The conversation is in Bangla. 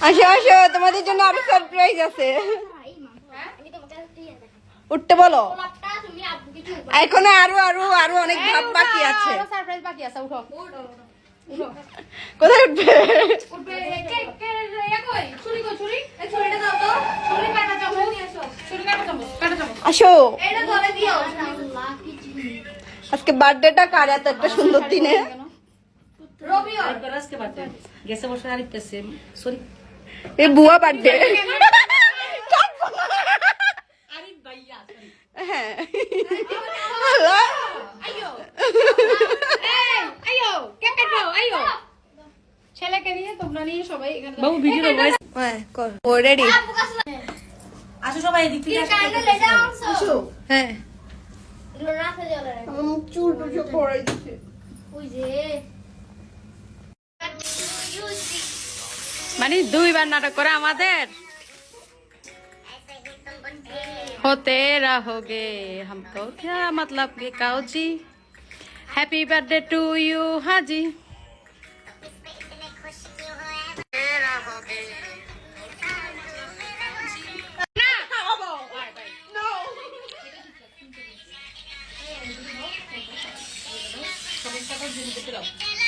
আসো আসো তোমাদের জন্য আরও সারপ্রাইজ আছে। উঠতে বলো। তুমি আব্বু কিছু এখনও আরও আরও আরও অনেক ধাপ বাকি আছে। সারপ্রাইজ বাকি আছে উঠো। কোথায় উঠবে? আসো। আজকে বার্থডেটা কার? এত একটা সুন্দর দিনে। একবার আজকে বাড়তে গেছে বসে হারিতেছে সরি। এই বুয়া বার্থডে। হ্যাঁ। ছেলেকে নিয়ে তোমরা নিয়ে সবাই এখানে বাবু ভিডিও ভয়েস ও রেডি কাছে আসো সবাই এদিক থেকে আসো, হ্যাঁ। রাখে জ্বলে চুল টুল পড়ে দিচ্ছে। ওই যে। মানে দুইবার নাটক করে আমাদের होते रहोगे हमको क्या मतलब ये काओ जी हैप्पी बर्थडे टू यू हाँ जी চিনি তো